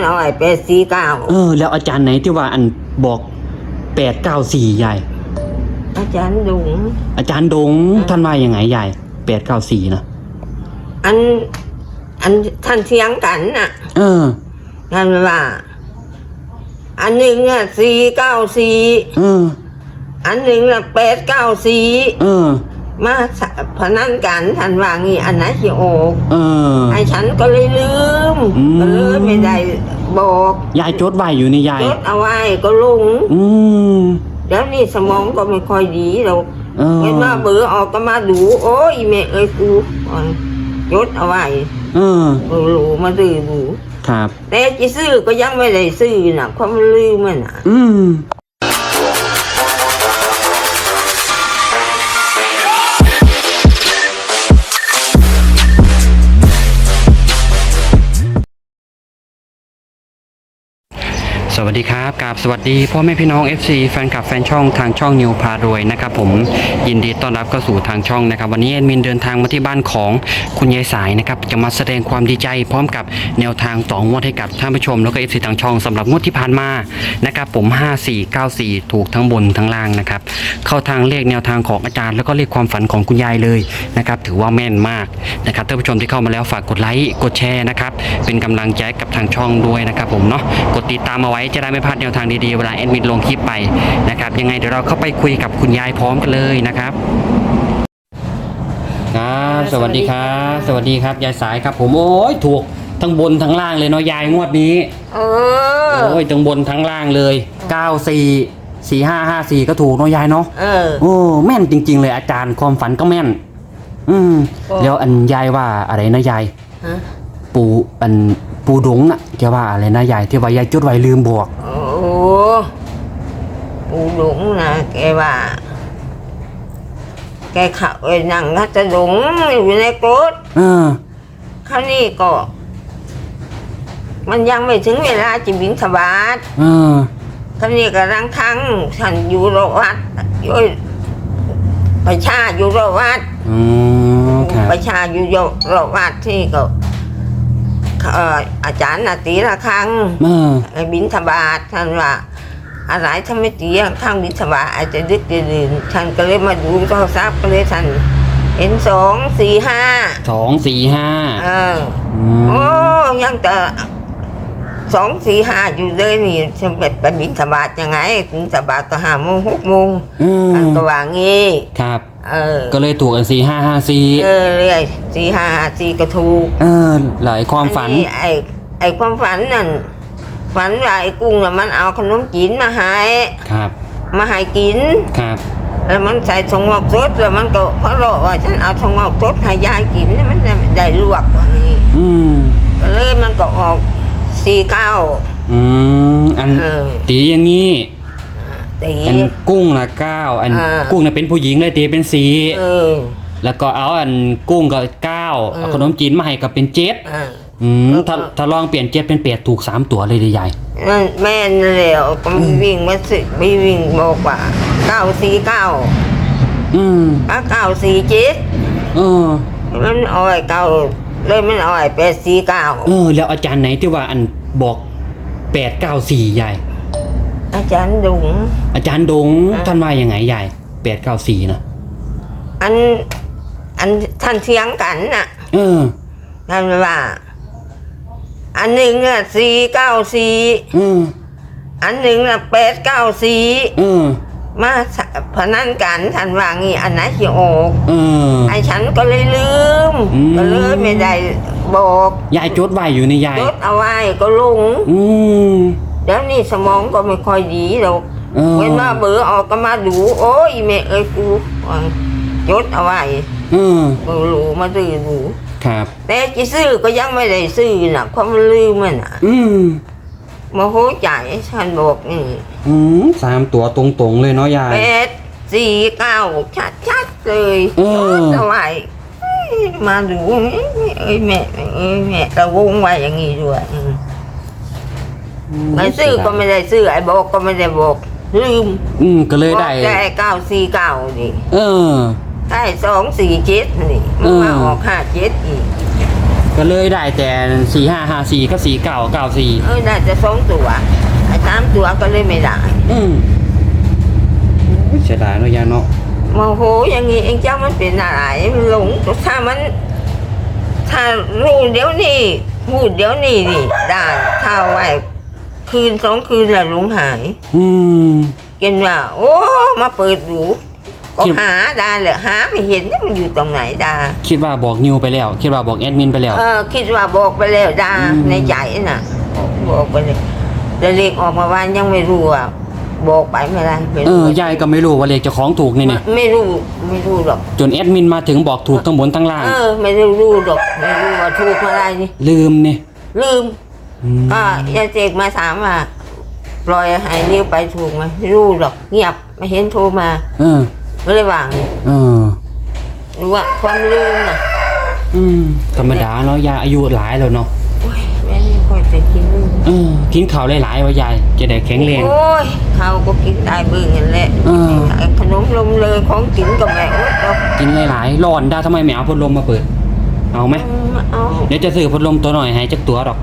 มันเอาไอ้แปดสี่เก้าเออ แล้วอาจารย์ไหนที่ว่าอันบอกแปดเก้าสี่ยายอาจารย์ดุงอาจารย์ดงท่านว่ายังไงยายแปดเก้าสี่นะอัน อันท่านเทียงกันน่ะ เออ ท่านว่า อันหนึ่งอะสี่เก้าสี่เออ อันหนึ่งอะแปดเก้าสี่เออ มาพนันกันท่านว่างี้อันไหนที่โอกเออ ไอ้ฉันก็เลยลืมอืม ก็เลยไม่ได้บอกยายจดไว้อยู่นี่ยาย จดเอาไว้ก็ลงอืมแล้วนี่สมองก็ไม่ค่อยดีเราเออเห็นว่าเบื่อออกก็มาดู โอ้ยแม่เอ้ยกูจดเอาไว้เออก็รู้มาดื้อดูครับ แต่จะซื้อก็ยังไม่ได้ซื้อนะความนลืมมันน่ะอืม วัสดีครับกราบสวัสดีพ่อแม่พี่น้อง FC แฟนคลับแฟนช่องทางช่องนิวพารวยนะครับผมยินดีต้อนรับเข้าสู่ทางช่องนะครับ วันนี้แอดมินเดินทางมาที่บ้านของคุณยายสายนะครับจะมาแสดงความดีใจพร้อมกับแนวทางต่องวดให้กับท่านผู้ชมแล้วก็ FC ทางช่องสำหรับงวดที่ผ่านมานะครับผม 5494 ถูกทั้งบนทั้งล่างนะครับเข้าทางเลขแนวทางของอาจารย์ แล้วก็เลขความฝันของคุณยายเลยนะครับถือว่าแม่นมากนะครับท่านผู้ชมที่เข้ามาแล้วฝากกดไลค์กดแชร์นะครับเป็นกำลังใจกับทางช่องด้วยนะครับผมเนาะกดติดตามเอาไว้จะได้ไม่พลาดแนวทางดีๆ เวลาแอดมินลงคลิปไปนะครับยังไงเดี๋ยวเราเข้าไปคุยกับคุณยายพร้อมกันเลยนะครับครับสวัสดีครับ สวัสดีครับยายสายครับ ผมโอ้ยถูกทั้งบนทั้งล่างเลยเนาะยายงวดนี้เออโอ้ยทั้งบนทั้งล่างเลย 94 4554 ก็ถูกเนาะยายเนาะเออโอ้แม่นจริง ๆ เลยอาจารย์ความฝันก็แม่น อืมก็แล้วอันยายว่าอะไรนะยายฮะปูอัน ปูดงน่ะแกว่าอะไรนะยายที่ว่ายายจุดไว้ลืมบอกโอ้ปูหลงนะแกว่า แกเขับไปนั่งก็จะหลงอยู่ในกรถเออคราวนี้ก็ มันยังไม่ถึงเวลาจะบินสบาทเออคราวนี้กำลังทั้งฉันอยู่โรวัดอยู่ประชาอยู่โรวัดอืมครับประชาอยู่โรวัดที่ก็เอ่ออาจารย์นาตีละครั้งเออไอ้บินทบาทท่านว่าอะไรถ้าไม่ตีข้างบินทบาทอาจจะดึกดื่นท่านก็เลยมาดูโทรศัพท์ก็เลยท่านเห็นสองสี่ห้าสองสี่ห้าเอออืมโอ้ยังแต่ สองสี่ห้าอยู่เลยนี่จะไปไปบินทบาทยังไงบินทบาทก็ห้าโมงหกโมงเออท่านก็ว่างี้ครับ เออก็เลยถูกอันสี่ห้าห้าสี่เออเรื่อยสี่ห้าสี่ก็ถูกเออ หลายความฝัน อัไอ้ไอ้ความฝันนั่นฝันว่าไอ้กุ้งน่ะมันเอาขนมจีนมาให้ครับ มาให้กิน ครับ แล้วมันใส่ทงงอกสดแล้วมันก็เพราะเราว่าฉันเอาทงงอกสดให้ยายกินแล้วมันได้ได้ลวกว่านี้อืม ก็เลยมันก็ออก สี่เก้าอืมอันเออตีอย่างนี้ตีอันกุ้งละเก้าอันอ่า กุ้งน่ะเป็นผู้หญิงเลยตีเป็นสีเออ แล้วก็เอาอันกุ้งก็เก้าเออเอาขนมจีนมาให้ก็เป็นเจ็ดอ่า อืมแล้วก็ถ้าถ้าลองเปลี่ยนเจ็ดเป็นแปดถูกสามตัวเลยดีใหญ่นั่นแม่นแล้วก็มีวิ่งมาสิมีวิ่งบอกว่าเก้าสี่เก้าอืมก็เก้าสี่เจ็ดเออมันเอาไอ้เก้า เลยมันเอาไอ้แปดสี่เก้าเออ แล้วอาจารย์ไหนที่ว่าอันบอกแปดเก้าสี่ใหญ่อาจารย์ดุง อาจารย์ดงอ่าท่านว่ายังไงใหญ่แปดเก้าสี่นะอัน อันท่านเทียงกันน่ะเออ ท่านว่า อันหนึ่งอะสี่เก้าสี่เออ อันหนึ่งอะแปดเก้าสี่เออ มาพนันกันท่านว่างี้อันไหนที่ออกเออ ไอ้ฉันก็เลยลืม อืม ก็เลยไม่ได้บอกยายจดไว้อยู่นี่ยาย จดเอาไว้ก็ลงอืมเดี๋ยวนี้สมองก็ไม่ค่อยดีหรอกเออเว้นว่าเบื่อออกก็มาดู โอ้ยแม่เอ้ยกูว่าจดเอาไว้เออก็รู้มาซื้อดู ครับ แต่จะซื้อก็ยังไม่ได้ซื้อนะเพราะมันลืมมันอะ อืม โมโหใจฉันบอกนี่อืมสามตัวตรงๆเลยเนาะยายแปดสี่เก้าชัดๆเลยเออจดเอาไว้เอ้ยมาดูเอ้ยแม่เอ้ยแม่เราวงไว้อย่างนี้ด้วยอืมไม่ซื้อก็ไม่ได้ซื้อไอ้บอกก็ไม่ได้บอกลืมอืมก็เลยบอได้กได้เก้าสี่เก้านี่เออ ได้สองสี่เจ็ดนี่มันมาเออ ออกห้าเจ็ดอีก ก็เลยได้แต่สี่ห้าห้าสี่ก็สี่เก้าเก้าสี่เออได้จะสองตัวไอ้สามตัวก็เลยไม่ได้อืมเสียดายเนาะยายเนาะโมโหอย่างนี้เองเจ้ามันเป็นอะไรมันหลงถ้ามัน ถ้ารู้เดี๋ยวนี้พูดเดี๋ยวนี้นี่ได้ถ้าไว้คืนสองคืนแล้วหลงหาย อืมกินว่า โอ้ มาเปิดดู ก็คิดหาดาเลยหาไม่เห็นว่ามันอยู่ตรงไหนดา คิดว่าบอกนิวไปแล้ว คิดว่าบอกแอดมินไปแล้ว เออ คิดว่าบอกไปแล้วดาอืม ในใจน่ะ บอกไปเลยแต่เลขออกมาวันยังไม่รู้อะบอกไปไม่ได้ไม่เอรู้อยายก็ไม่รู้ว่าเลขเจะของถูกนี่นี่ไม่รู้ไม่รู้หรอก จนแอดมินมาถึงบอกถูกทั้งบนทั้งล่าง เออ ไม่ได้รู้หรอกไม่รู้ว่าถูกอะไรนี่ลืมนี่ลืม อืมก็ยายเจกมาถามว่าปล่อยให้นิ้วไปถูกไหมไม่รู้หรอกเงียบไม่เห็นโทรมา เออ ก็เลยวางเออรู้ว่าความลืมน่ะอืมธรรมดาเนาะยายอายุหลายแล้วเนาะโอ้ยแม่ไม่ค่อยจะกินลืมเออกินข้าวหลายๆว่ายายจะได้แข็งแรง โอ้ยเขาก็กินได้เบิ่งนั่นแหละเออ ไอ้ขนมลมเลยของกินก็แม่อดหรอกกินหลายๆร้อนได้ทำไมไม่เอาพัดลมมาเปิด เอาไหมอืมเอาเดี๋ยวจะซื้อพัดลมตัวหน่อยให้จักตัวดอก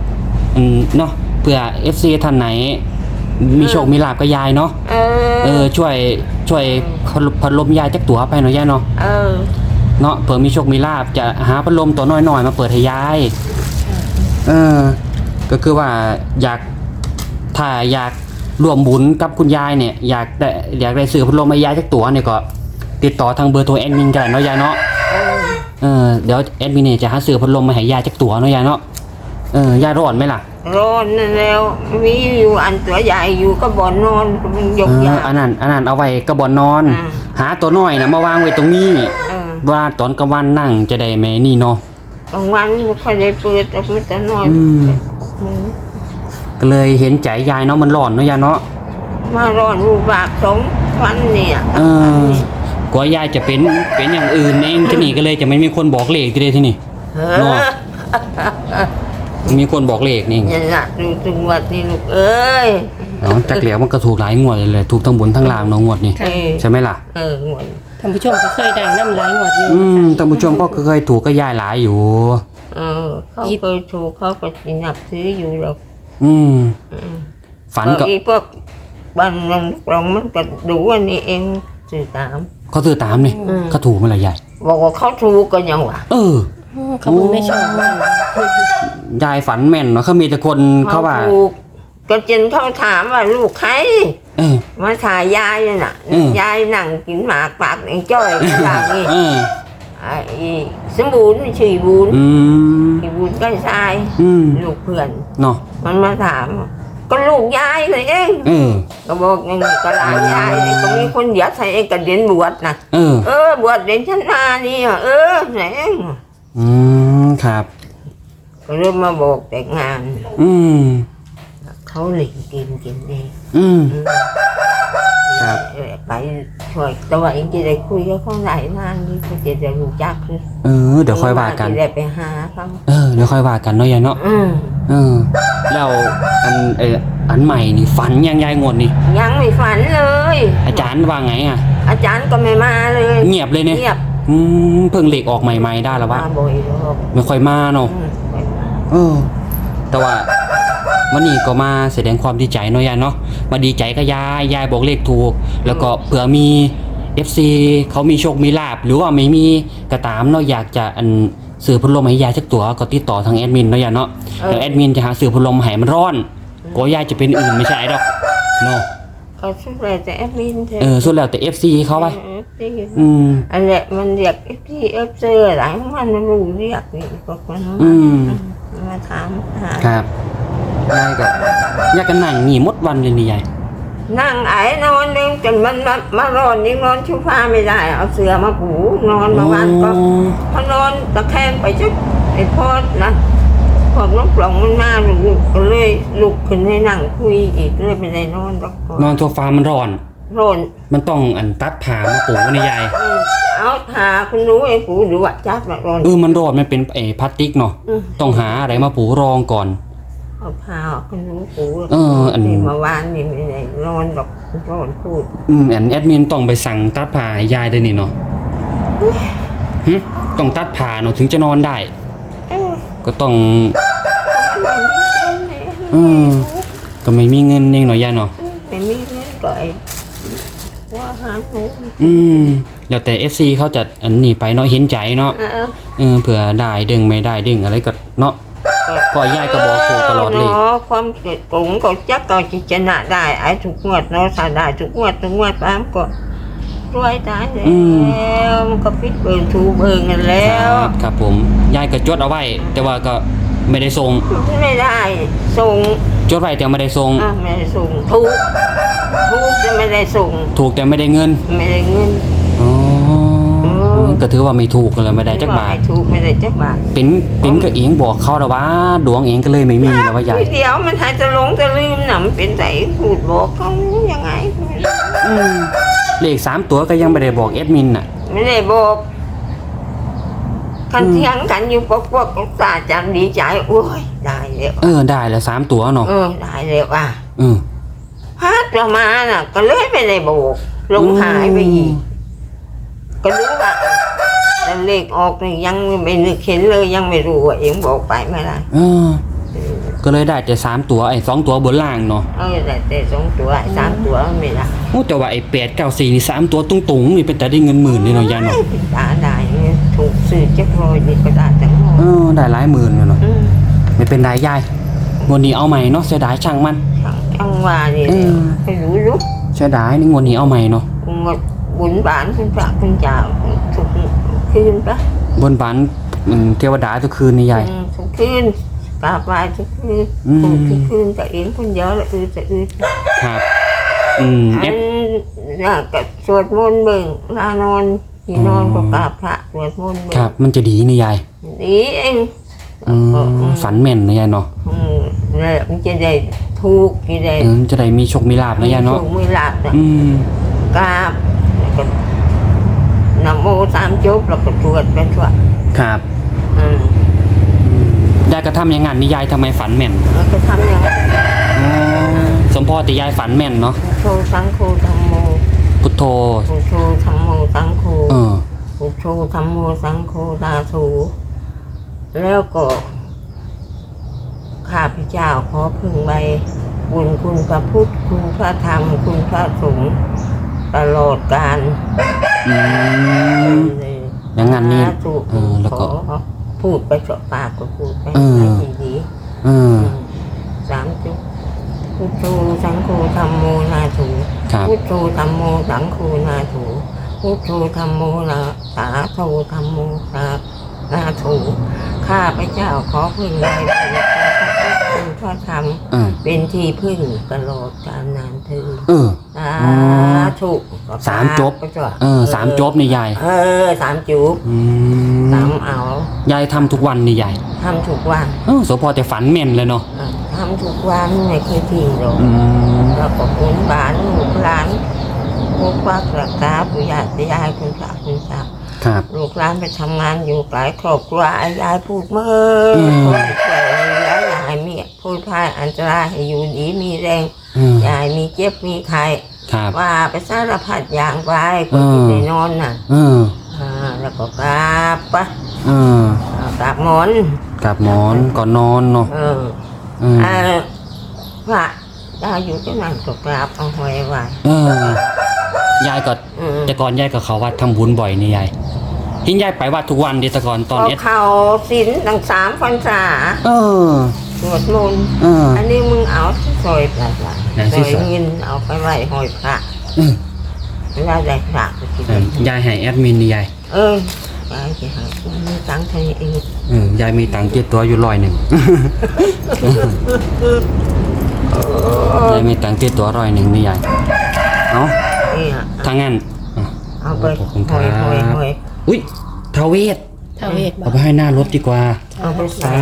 อืมเนาะเผื่อ FC ท่านไหน มีโชคมีลาบกับยายเนาะ เออเออช่วย ช่วยพัดลมยายจักตัวไปหน่อยยายเนาะเออเนาะเผื่อมีโชคมีลาบจะหาพัดลมตัวน้อยๆมาเปิดให้ยายเออ ก็คือว่าอยากถ้าอยากร่วมบุญกับคุณยายเนี่ยอยากได้อยากได้ซื้อพัดลมให้ยายจักตัวเนี่ยก็ ติดต่อทางเบอร์โทรแอดมินกันเนาะยายเนาะเออเออเดี๋ยวแอดมินเนี่ยจะหาซื้อพัดลมมาให้ยายจักตัวเนาะยายเนาะเออยายร้อนไหมล่ะร้อนนั่นแล้วมีอยู่อันตัวใหญ่อยู่ก็บ่อนนอนมันยกเออยากอันนั้นอันนั้นเอาไว้กระบอนนอนอ่าหาตัวน้อยนะมาวางไว้ตรงนี้เออว่าตอนกลางวันนั่งจะได้ไหมนี่เนาะกลางวันไม่ค่อยได้เปิดแต่มันจะนอนอืมอืมก็เลยเห็นใจยายเนาะมันร้อนเนาะยายเนาะมาร้อนรูปากสองวันเนี่ยเออกลัวยายจะเป็นเป็นอย่างอื่นเองที่นี่ก็เลยจะไม่มีคนบอกเลขที่เลยที่นี่เอเนาะอ มีคนบอกเลขนี่นี่นละดูจังหวัดนี่ลูกเอ้ยเนาะจากเหลียวมันก็ถูกหลายงวดเลยเลยถูกทั้งบนทั้งล่างเนาะงวดนี่เออใช่ไหมล่ะ เออหมดท่านผู้ชมก็เคยดังน้ำลายหมดอยู่อืมท่านผู้ชมก็เคยถูกก็ยายหลายอยู่ เออเขาเคยถูกเขาก็สินับซื้ออยู่หรอกอืมอืมฝันก็อีพวกบ้านเราเรามันก็ดูอันนี้เองสื่อตาม เขาซื้อตามนี่อืม เขาถูกเมื่อไหร่ยายบอกว่าเขาถูกกันยังวะเอออืม เขาเพิ่งไม่ชอบมากยายฝันแม่นเนาะเขามีแต่คนเขาว่า ถูกก็จนเขาถามว่าลูกใครเออ มาถ่ายยายน่ะ อืม ยายนั่งกินหมากปากไอ้จ้อยอย่างนี้เออไอ้สมบูรณ์ชื่อบูรณ์อืมชื่อบูรณ์ก็ชายอืมลูกเพื่อน เนาะมันมาถาม ก็ลูกยายเลยเองเออ ก็บอกอย่างนี้ก็หลานยายนี่ก็มีคนเดียวใส่เองก็เรียนบวชนะเออ เออบวชเรียนชั้นมานี่อะเออไหนเอง อืมครับ ก็เริ่มมาบอกแต่งงาน อืมเขาหลิงกินกินเองอืมอืมครับเออไปช่วยแต่ว่าเองจะได้คุยกับเขาไหนนานนี่ก็จะได้รู้จักคือเออ เดี๋ยวค่อยว่ากัน จะได้ไปหาเขาเออ เดี๋ยวค่อยว่ากันเนาะยายเนาะ อืมเออ แล้วอันเอออันใหม่นี่ฝันยังยายงวดนี่ ยังไม่ฝันเลย อาจารย์ว่าไงอะ อาจารย์ก็ไม่มาเลย เงียบเลยเนี่ย เงียบ อืมเพิ่งเหล็กออกใหม่ๆได้แล้ววะมาบ่อยรอบไม่ค่อยมาเนาะ อืมไม่มาเออ แต่ว่าวันนี้ก็มาแสดงความดีใจเนาะยายเนาะมาดีใจกับยายยายบอกเลขถูก แล้วก็เผื่อมี FC เขามีโชคมีลาบหรือว่าไม่มีกระตามเนาะอยากจะอันสื่อพัดลมให้ยายสักตัวก็ติดต่อทางแอดมินเนาะยายเนาะเดี๋ยวแอดมินจะหาสื่อพัดลมให้มันร้อนก็ยายจะเป็นอื่นไม่ใช่ดอกเนาะ เขาช่วยแต่แอดมินเถอะเออส่วนแล้วแต่ FC เขาไปเออจริงอืม อันเนี้ยมันเรียกเอฟซีเอฟเซอร์หลายมันมันรู้เรียกนี่พวกมันอืม มาถามหาครับยายก็ยายก็นั่งนี่หมดวันเลยนี่ยายนั่งไอ้นอนเล่นจนมันมามารอนยังนอนชุฟ้าไม่ได้ เอาเสือมาปูนอนมาวันก็ พอนอนตะแคงไปจุดไอ้พอดนะ พวกน้องปล่องมันมาลุกก็เลยลุกขึ้นให้นั่งคุยอีกเลยไม่ได้นอนสักคนนอนโซฟามันร้อน ร้อนมันมันต้องอันตัดผ่ามาปูนี่ยายเออเอาหาคุณรู้ไอ้ปูดูว่าจับมาร้อน เออมันร้อนมันเป็นไอ้พลาสติกเนาะอืม ต้องหาอะไรมาปูรองก่อน เอาผ้าคุณรู้ปูเอออัน ที่มาวานนี่ไม่ได้นอนหรอกร้อนพูดอืมอันแอดมินต้องไปสั่งตัดผ่าให้ยายด้วยนี่เนาะหึต้องตัดผ่าเนาะถึงจะนอนได้ เออก็ต้อง อืมก็ไม่มีเงินเองเนาะยายเนาะไม่มีเงินก็ไอ้ว่าหาหนูอืมเดี๋ยวแต่ FC เขาจะอันนี้ไปเนาะเห็นใจเนาะเออเออเผื่อได้ดึงไม่ได้ดึงอะไรก็เนาะก็ยายก็บอกถูกตลอดเลยเนาะความเกิดกงก็จักก็จะชนะได้ไอ้ทุกงวดเนาะถ้าได้ทุกงวดทุกงวดตามก็รวยได้แล้อืมวมันก็ปิดเบิงถูเบิงกันแล้ควรับครับผมยายก็จดเอาไว้ แต่ว่าก็ ไม่ได้ส่งไม่ได้ส่งจดไว้แต่ไม่ได้ส่งอะไม่ได้ส่งถูกถูกจะไม่ได้ส่งถูกแต่ไม่ได้เงินไม่ได้เงินอ๋อมก็ถือว่าไม่ถูกเลยไม่ได้จักบาทไม่ถูกไม่ได้จักบาทเป็นเป็นก็เองบอกเขาแล้วว่า ดวงเองก็เลยไม่มีแล้วว่ายายเดี๋ยวมันหายจะหลงจะลืมน่ะมันเป็นไสพูดบอกเขายังไงอืมเลขสามตัวก็ยังไม่ได้บอกแอดมินน่ะ ไม่ได้บอก กันเถียงกันอยู่ปกปกก็ตาจำดีใจโอ้ยได้แล้วเออได้แล้วสามตัวเนาะเออได้แล้วอะเออพัดเรามาน่ะ ก็เลยไม่ได้บอกลงหายไปอีกก็รู้ว่าแต่เลขออกนี่ยังไม่นึกเห็นเลยยังไม่รู้ว่าเองบอกไปเมื่อไหรเออก็เลยได้แต่สามตัวไอ้สองตัวบนล่างเนาะเออแต่แต่สองตัวไอ้สามตัวไม่ได้โอ้แต่ว่าไอ้แปดเก้าสี่นี่สามตัวตุ้งๆนี่เป็นแต่ได้เงินหมื่นนี่เนาะยายเนาะตาได้เนี่ย ถูกซื้อเจ็ดร้อยนี่ก็ได้ทั้งหมดเออได้หลายหมื่นเลยเนาะอืมไม่เป็นไรยายงวดนี้เอาใหม่เนาะเสียดายช่างมันช่างช่างว่านี่อืมให้รู้ลุกเสียดายนี่งวดนี้เอาใหม่เนาะงดบุญบานคุณพระคุณเจ้าทุกคืนปะบนบานอืมเทวดาทุกคืนนี่ยายอืมทุกคืนกราบไหว้ทุกคืนอืมถูกทุกคืนแต่เองคนเดียวละอือแต่อือครับ อืมเออัฟนน่ะก็สวดมนต์เบิ่งลานอน ที่นอนอ๋ก็อกราบพระสวดมนต์เบิ่คงรับ มันจะดีนี่ยายดีเองอืมฝันแม่นนะยายเนาะอืมแล้วมันจะได้ถูกจะได้เออจะได้มีโชคมีลาบนะยายเนาะถูกมือหลับน่ะอืมกราบแล้วก็นะโมสามจบแล้วก็สวดไปทั่วครับอืมยายก็ทำอย่างงั้นนี่ยายทำไมฝันแม่นแล้วก็ทำอย่างนั้นอ๋อสมพ่อแต่ยายฝันแม่นเนาะโทสังโฆธรรมโม พุทโธพุทโธธรรมโมสังโฆเออพุทโธธรรมโมสังโฆตาสูแล้วก็ข้าพเจ้าขอพึ่งใบบุญคุณพระพุทธคุณพระธรรมคุณพระสงฆ์ตลอดกาลอืมอย่างนั้นนี่สาธุเออแล้วก็ขอพูดไปเสาะปากก็พูดไปเออให้ดีเออๆสามจุดพุทโธสังโฆธรรมโมนาถู ครับ พุทโธธรรมโมสังโฆนาถูพุทโธธรรมโมนาสาโธธรรมโมสานาถูข้าพเจ้าขอพึ่งในพระพุทธคุณพระธรรม เออ เป็นที่พึ่งตลอดกาลนานเธอญเออ สาธุสามจบไปจ้ะเออสามจบนี่ยายเออสามจุบอืสามมเอายายทำทุกวันนี่ยายทำทุกวันเออสมพ่อแต่ฝันแม่นเลยเนาะอะ ทำทุกวันไม่เคยทิ้งหรอกอืมแล้วก็คุณบานลูกหลานพวกปักรักษาปุยาติยายคุณพระคุณเจ้าครับ ลูกหลานไปทำงานอยู่ไกลครอบครัวไอ้ยายพูดเมื่ออืมคนช่วยยายยายมีพูดพายอันตรายให้อยู่ดีมีแรงเออยายมีเจ็บมีไข้ครับ ว่าไปสารพัดอย่างไปคนที่อืมได้นอนน่ะเอออ่าแล้วก็กราบปะเอออ่ากราบหมอน กับหมอนก่อนนอนเนาะเออเอออ่าพระยายอยู่ที่นั่นก็กราบเอาหอยไว้เออยายก็อืมแต่ก่อนยายก็เขาวัดทำบุญบ่อยนี่ยายทิ้งยายไปวัดทุกวันดิแต่ก่อนตอนพอเอ็ดเขาสินตั้งสามพรรษาเออ สวดมนต์เออ อันนี้มึงเอาซอยปลาปลาไหนซที่อยซอย เงินเอาไปไว้หอยพระเออเวลาได้พระก็คิดเออยายให้แอดมินนี่ยาย เออ ยายจะหามีตังค์เท่านี้เองยายมีตังค์เจ็ดตัวอยู่ร้อยหนึ่ง ยายมีตังค์เจ็ดตัวร้อยหนึ่งนี่ยายเอาเนี่ยถ้างั้นอะเอาไปขอบคุณหรัอยหอยหอบยอุ้ยทาเวศทาเวศบอเอาไปให้หน้ารถดีกว่าเอาไปใส่สา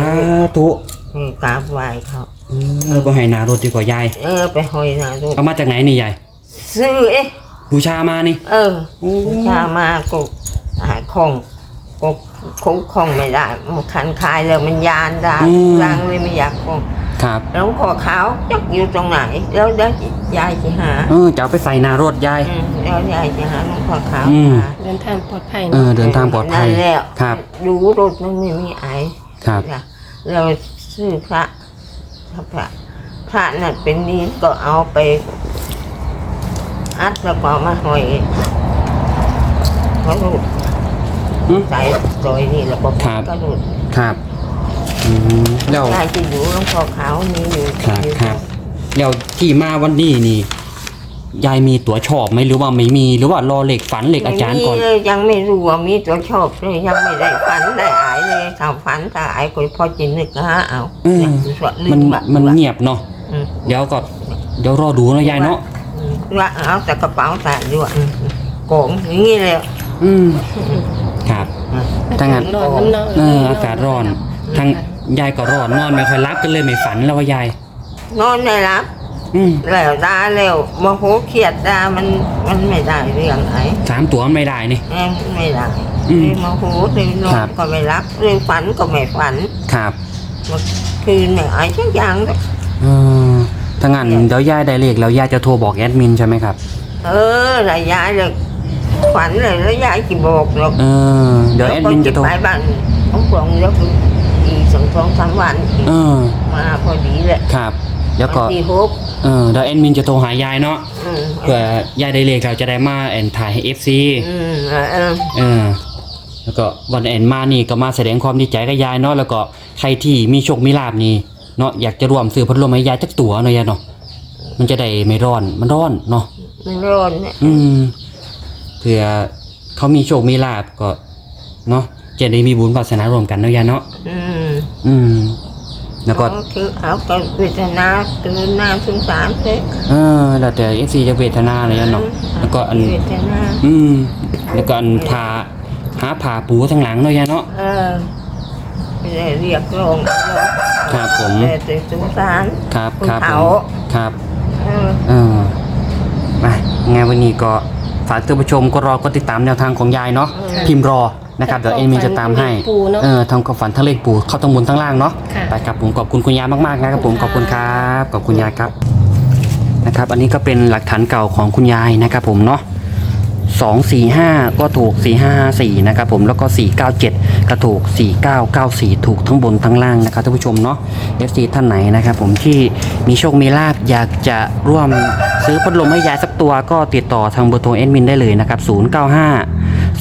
ธุให้กราบไหว้เขาเออไปให้หน้ารถดีกว่ายาย เออไปหอยนะลูกเอามาจากไหนนี่ยายซื้อเอ๊ะบูชามานี่ เออบูชามาก็หาของ ก็คงของไม่ได้มันคันคายแล้วมันยานได้ร่างเลยไม่อยากของครับหลวงพ่อขาวจักอยู่ตรงไหน แล้วเดี๋ยวยายจะหาเออจะเอาไปใส่หน้ารถยาย อืมแล้วยายจะหาหลวงพ่อขาวอืม หา เดินทางปลอดภัยเอเนาะอเดินทางปลอดภัยนั่นแหละครับดูรถมันไม่มีไอครับ จ้ะเราซื้อพระถ้าพระพระนั่นเป็นนี้ก็เอาไปอัดแล้วก็เอามาห้อยกระดูก อืมใส่ซอยนี่แล้วก็ครับกระดูกครับอืมแล้วยายจะอยู่หลวงพ่อขาวนี่อยู่ครับอยู่ครับ แล้วที่มาวันนี้นี่ ยายมีตัวชอบไหมหรือว่าไม่มีหรือว่ารอเหล็กฝันเหล็กอาจารย์ก่อน ไม่มีเลยยังไม่รู้ว่ามีตัวชอบเลยยังไม่ได้ฝันได้อายเลยถ้าฝันถ้าอายก็พอจินึกหาเอาอืมเนี่ยสวดลืมันบัดมันบัดเงียบเนาะอืม เดี๋ยวก็เดี๋ยวรอดูนะยายเนาะอืมว่าเอาแต่กระเป๋าใส่ด้วยอืมโกงอย่างนี้เลยอืม ครับถ้างั้น ร้อนน้ำเนาะเอออากาศร้อนทางยายก็ร้อนนอนไม่ค่อยรับกันเลยไม่ฝันแล้วว่ายาย นอนไม่รับอืมแล้วดาแล้วโมโหเครียดดามันมันไม่ได้เรื่องไหนสามตัวไม่ได้นี่แม่งไม่ได้อืมเลยโมโหเลยนอครันบ ก็ไม่รับเลยฝันก็ไม่ฝันครับเมื่อคืนเนี่ยไอ้ชักอย่างเลยเออถ้างั้นเดี๋ยวยายได้เลขแล้วยายจะโทรบอกแอดมินใช่ไหมครับ เออแล้วยายเลย ฝันเลยแล้วยายกี่บอกหรอกเออเดี๋ยวแอดมินจะโทรไปบ้านของพวงแล้วอีกสองสองสามวันอีกเออมาพอดีแหละครับ แล้วก็วันที่หกเออเดี๋ยวแอดมินจะโทรหายายเนาะอืมเผื่อยายได้เลขเราจะได้มาแอนถ่ายให้เอฟซีอืมเออเออเออแล้วก็วันแอนมานี่ก็มาแสดงความดีใจกับยายเนาะแล้วก็ใครที่มีโชคมีลาบนี่เนาะอยากจะร่วมซื้อพัดลมให้ยายจักตัวเนาะยายเนาะมันจะได้ไม่ร้อนมันร้อนเนาะมันร้อนเนี่ยอืม เผื่อเขามีโชคมีลาบก็เนาะจะได้มีบุญวาสนารวมกันเนาะยายเนาะอืมอืม แล้วก็เอาคือเอาก็เวทนาคือน้ำสงสารเลยเออแล้วแต่เอฟซีจะเวทนาอะไรยายเนาะแล้วก็อัน เวทนาอืม แล้วก็อันพาหาผ่าปูทั้งหลังเนาะยายเนาะเออไม่ได้เรียกร้องอะไรหรอกครับผม แต่แต่สงสารครับคุณครับผเขามครับ เออ เออมาไงวันนี้ก็ ฝากท่านผู้ชมก็รอก็ติดตามแนวทางของยายเนาะพิมพ์รอนะครับเดี๋ยวเอ็มมีจะตามให้ปูเนาะเออทำกับฝันทั้งเลขปูเข้าทั้งบนทั้งล่างเนาะ ค่ะ ไปครับผมขอบคุณคุณยายมากๆนะครับผมขอบคุณครับขอบคุณยายครับนะครับ อันนี้ก็เป็นหลักฐานเก่าของคุณยายนะครับผมเนาะ สองสี่ห้าก็ถูกสี่ห้าสี่นะครับผมแล้วก็สี่เก้าเจ็ดก็ถูกสี่เก้าเก้าสี่ถูกทั้งบนทั้งล่างนะครับท่านผู้ชมเนาะ FC ท่านไหนนะครับผมที่มีโชคมีลาบอยากจะร่วมซื้อพัดลมให้ยายสักตัวก็ติดต่อทางเบอร์โทรแอดมินได้เลยนะครับ 095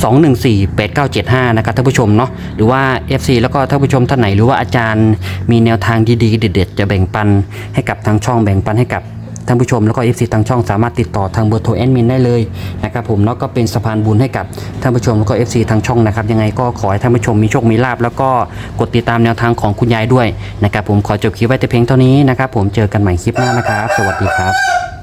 214 8975 นะครับท่านผู้ชมเนาะหรือว่า FC แล้วก็ท่านผู้ชมท่านไหนหรือว่าอาจารย์มีแนวทางดีๆเด็ดๆ จะแบ่งปันให้กับทางช่องแบ่งปันให้กับ ท่านผู้ชมแล้วก็ FC ทางช่องสามารถติดต่อทางเบอร์โทรแอดมินได้เลยนะครับผมแล้วก็เป็นสะพานบุญให้กับท่านผู้ชมแล้วก็ FC ทางช่องนะครับยังไงก็ขอให้ท่านผู้ชมมีโชคมีลาบแล้วก็กดติดตามแนวทางของคุณยายด้วยนะครับผมขอจบคลิปไว้แต่เพียงเท่านี้นะครับผมเจอกันใหม่คลิปหน้านะครับ สวัสดีครับ